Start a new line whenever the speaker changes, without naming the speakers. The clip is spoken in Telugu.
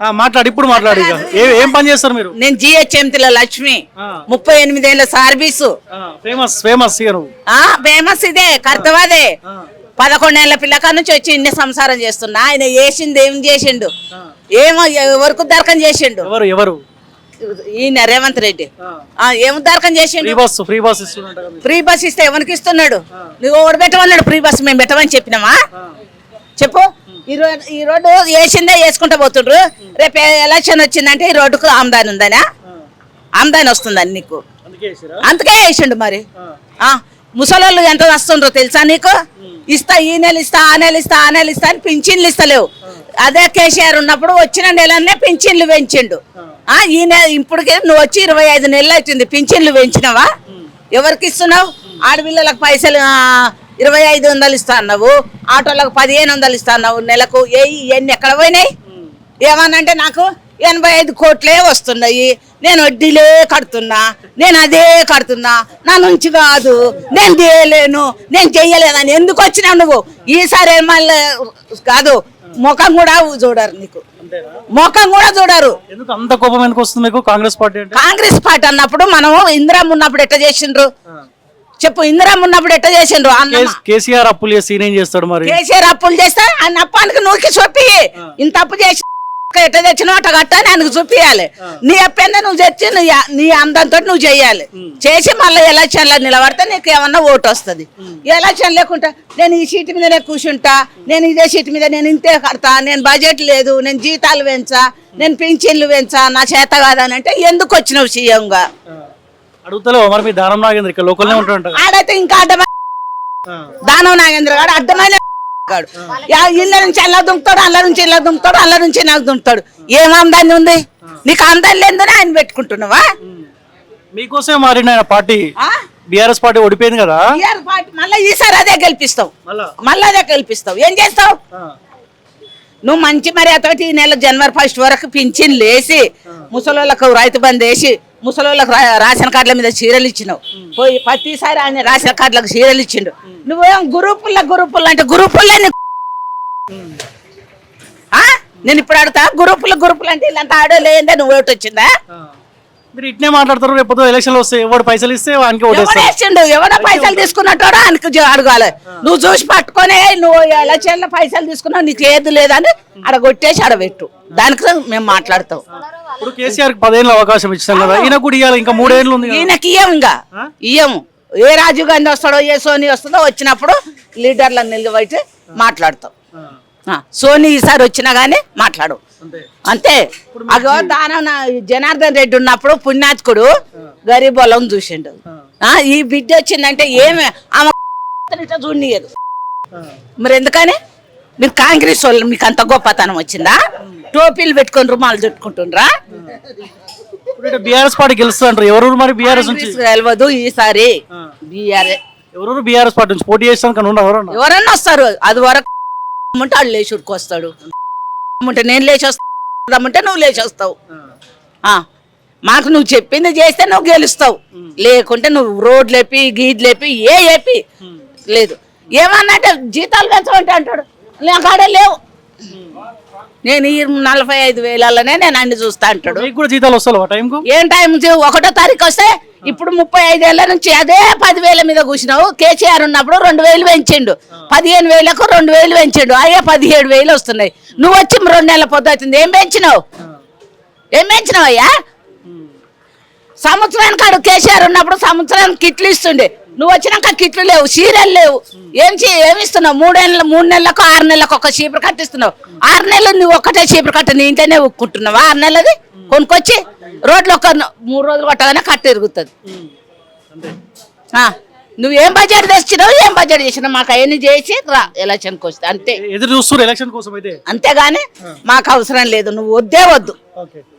మాట్లాడు ఇప్పుడు మాట్లాడు ఏ- పని చేస్తారు మీరు?
నేను జిహెచ్ఎంతిలో లక్ష్మి. ముప్పై ఎనిమిదేళ్ళ సర్వీసు
ఫేమస్ ఫేమస్
ఫేమస్ ఇదే కర్తవాదే. పదకొండేళ్ళ పిల్లకాడ నుంచి వచ్చి ఇన్ని సంసారం చేస్తున్నా. ఆయన చేసింది ఏం చేసిండు? ఏమో ఎవరికి ఉద్దారకం చేసిండు?
ఎవరు ఎవరు?
ఈయన రేవంత్ రెడ్డి. ఏం
ఫ్రీ
చేసిండు?
Free bus.
ఫ్రీ బస్ ఇస్తే ఎవరికి ఇస్తున్నాడు? నువ్వు ఎవడు పెట్టమన్నాడు? ఫ్రీ బస్ మేము పెట్టమని చెప్పినామా. చెప్పు. ఈ రోడ్ ఈ రోడ్డు వేసిందే వేసుకుంటా పోతుండ్రు. రేపు ఎలక్షన్ వచ్చిందంటే ఈ రోడ్డుకు ఆమ్దాని ఉందనా. ఆమ్దాని వస్తుందని నీకు.
అందుకే
వేసిండు మరి. ముసలోళ్ళు ఎంత వస్తుండ్రో తెలుసా నీకు? ఇస్తా ఈ నెల ఇస్తా ఆ నెల ఇస్తా ఆ నెల ఇస్తా అని పింఛన్లు ఇస్తలేవు. అదే కేసీఆర్ ఉన్నప్పుడు వచ్చిన నెలనే పింఛన్లు పెంచిండు. ఆ. ఈ నెల ఇప్పటికి నువ్వు వచ్చి ఇరవై ఐదు నెలలు అవుతుంది. పింఛన్లు పెంచినవా? ఎవరికి ఇస్తున్నావు? ఆడపిల్లలకు పైసలు ఇరవై ఐదు వందలు ఇస్తా అన్నావు. ఆటోలకు పదిహేను వందలు ఇస్తా అన్నావు. నెలకు ఏ ఎన్ని ఎక్కడ పోయినాయి? ఏమనంటే నాకు ఎనభై ఐదు కోట్లే వస్తున్నాయి. నేను వడ్డీలే కడుతున్నా. నేను అదే కడుతున్నా. నా నుంచి కాదు. నేను చేయలేను నేను చెయ్యలేదని ఎందుకు వచ్చినావు నువ్వు? ఈసారి మళ్ళీ కాదు. ముఖం కూడా చూడరు నీకు. ముఖం కూడా చూడరు.
అంత కోపం ఎందుకు వస్తుంది కాంగ్రెస్ పార్టీ
కాంగ్రెస్ పార్టీ అన్నప్పుడు మనం ఇందిరమ్మ ఉన్నప్పుడు ఎట్ట చేసిండ్రు? చెప్పు ఇందిరమ్మ ఉన్నప్పుడు ఎట్ట చేసిండ్రు? అన్న
కేసీఆర్ అప్పులు చేసి ఏం చేస్తాడు మరి?
కేసీఆర్ అప్పులు చేస్తే ఆయన అప్పానికి నూకి చూపి. ఇంత అప్పు చేసి ఎట్ట తెచ్చినావు అట్ట కట్టని ఆయనకు చూపియాలి. నీ అప్పేందా నువ్వు తెచ్చి నీ అందంతో నువ్వు చెయ్యాలి చేసి మళ్ళీ ఎలక్షన్లో నిలబడితే నీకు ఏమన్నా ఓటు వస్తుంది. ఎలక్షన్ లేకుంటా నేను ఈ సీటు మీదనే కూర్చుంటా నేను ఇదే సీటు మీద నేను ఇంతే కడతా నేను బడ్జెట్ లేదు నేను జీతాలు పెంచా నేను పింఛన్లు పెంచా నా చేత కాదని అంటే ఎందుకు వచ్చినావు సీఎంగా?
అడుగుతలేవు మరి మీ దానం నాగేంద్ర? ఇక్కడ లోకల్నే ఉంటాడు
ఆడైతే ఇంకా అడ్డమైన దానవ నాగేంద్ర గాడు అడ్డమైన గాడు. ఇళ్ళ నుంచి అల్ల దుంకుతాడు అల్ల నుంచి ఇళ్ళ దుంకుతాడు అల్ల నుంచి నాకు దుంకుతాడు. ఏం ఆమ్దాన్ని ఉంది? నీకు ఆమ్దాన్ని లేదని ఆయన పెట్టుకుంటున్నావా?
మీకోసమే మారిన ఆయన పార్టీ.
ఆ?
బీఆర్ఎస్ పార్టీ ఓడిపోయింది కదా?
పార్టీ మళ్ళీ ఈసారి అదే గెలిపిస్తావు.
మళ్ళా?
అదే గెలిపిస్తావు. ఏం చేస్తావు? నువ్వు మంచి మరి అతోటి ఈ నెల జనవరి ఫస్ట్ వరకు పింఛన్ లేసి ముసలోళ్ళకు రైతు బంద్ వేసి ముసలోళ్ళకు రేషన్ కార్డుల మీద చీరలు ఇచ్చినావు. పోయి ప్రతిసారి ఆయన రేషన్ కార్డులకు చీరలు ఇచ్చిండు. నువ్వేం గ్రూపుల్ల గ్రూపుల్లో అంటే గ్రూపుల్లో నేను ఇప్పుడు అడుగుతా గ్రూపులు గ్రూపులు అంటే ఇలాంటి ఆడో లేదే నువ్వు ఓటు వచ్చిందా
మీరు ఇట్నే మాట్లాడతారు రేపు ఎలక్షన్ వస్తే ఎవడు పైసలు ఇస్తే వానికి
వేసిండు? ఎవడో పైసలు తీసుకున్నట్టాడో ఆయనకు అడగాలి. నువ్వు చూసి పట్టుకొని నువ్వు ఎలక్షన్లో పైసలు తీసుకున్నావు నీకు ఏది లేదని అడగొట్టేసి అడబెట్టు దానికి మేము మాట్లాడతాం.
ఇప్పుడు కేసీఆర్ పదేళ్ళ అవకాశం ఇచ్చాం కదా ఈయన కూడా ఇవ్వాలి ఇంకా మూడేళ్ళు ఉంది.
ఈయనకి ఇయ్యం ఇంకా. ఇయ్యము. ఏ రాజీవ్ గాంధీ వస్తాడో ఏ సోనీ వస్తుందో వచ్చినప్పుడు లీడర్లను నిలబెట్టి మాట్లాడతాం. సోనీ ఈసారి వచ్చినా గానీ మాట్లాడు.
అంతే.
అగో దానం జనార్దన్ రెడ్డి ఉన్నప్పుడు పుణ్యాత్కుడు గరీబ్ వాళ్ళని చూసిండు. ఆ, ఈ బిడ్డ వచ్చిందంటే ఏమి? ఆమె చూడనీయదు. మరి ఎందుకని? మీరు కాంగ్రెస్ వాళ్ళు మీకు అంత గొప్పతనం వచ్చిందా? టోపీలు పెట్టుకొని రుమాలు చుట్టుకుంటుండ్రా?
బీఆర్ఎస్ పార్టీ గెలుస్తుంటారు ఎవరు మరి బీఆర్ఎస్
గెలవదు ఈసారి. బీఆర్ఏ
ఎవరు బీఆర్ఎస్ పార్టీ నుంచి పోటీ చేస్తాను కానీ ఎవరన్నా
వస్తారు. అది వరకు ఉంటే వాళ్ళు లేచి ఉరుకొస్తాడు. ఉంటే నేను లేచి వస్తామంటే నువ్వు లేచి వస్తావు ఆ, మాకు నువ్వు చెప్పింది చేస్తే నువ్వు గెలుస్తావు. లేకుంటే నువ్వు రోడ్లు లేపి గీడ్ లేపి ఏ ఏపి లేదు. ఏమన్నంటే జీతాలు పెంచమంటే అంటాడు. నాకు ఆడ లేవు. నేను ఈ నలభై ఐదు వేలలోనే నేను అన్ని చూస్తా అంటాడు.
కూడా జీతాలు వస్తాయి
ఏం టైం చే- ఒకటో తారీఖు వస్తే ఇప్పుడు ముప్పై ఐదేళ్ళ నుంచి అదే పదివేల మీద కూర్చున్నావు కేసీఆర్ ఉన్నప్పుడు రెండు వేలు పెంచిండు. పదిహేను వేలకు రెండు వేలు పెంచిండు. అయ్యే పదిహేడు వేలు వస్తున్నాయి. నువ్వు వచ్చి రెండు నెలల పొద్దు అవుతుంది. ఏం పెంచినావు? ఏం పెంచినావు అయ్యా? సంవత్సరానికి ఆడు కేసీఆర్ ఉన్నప్పుడు సంవత్సరానికి కిట్లు ఇస్తుండే. నువ్వు వచ్చినాక కిట్లు లేవు చీరలు లేవు. ఏం చే ఏమి ఇస్తున్నావు? మూడేళ్ళ మూడు నెలలకు ఆరు నెలలకు ఒక చీపురు కట్టిస్తున్నావు. ఆరు నెలలు నువ్వు ఒక్కటే చీపురు కట్ట నీ ఇంట్లోనే ఉక్కుంటున్నావా? ఆరు నెలది కొనుక్కొచ్చి? రోడ్లు ఒక మూడు రోజులు కొట్టగానే కట్ట ఇరుగుతుంది ఆ, నువ్వేం బడ్జెట్ తెచ్చినావు ఏం బడ్జెట్ చేసినావు? మాకు అవన్నీ చేసి రా ఎలక్షన్కి వస్తే అంతే.
ఎదురు చూస్తారు ఎలక్షన్ కోసం అయితే?
అంతేగాని మాకు అవసరం లేదు నువ్వు వద్దే వద్దు.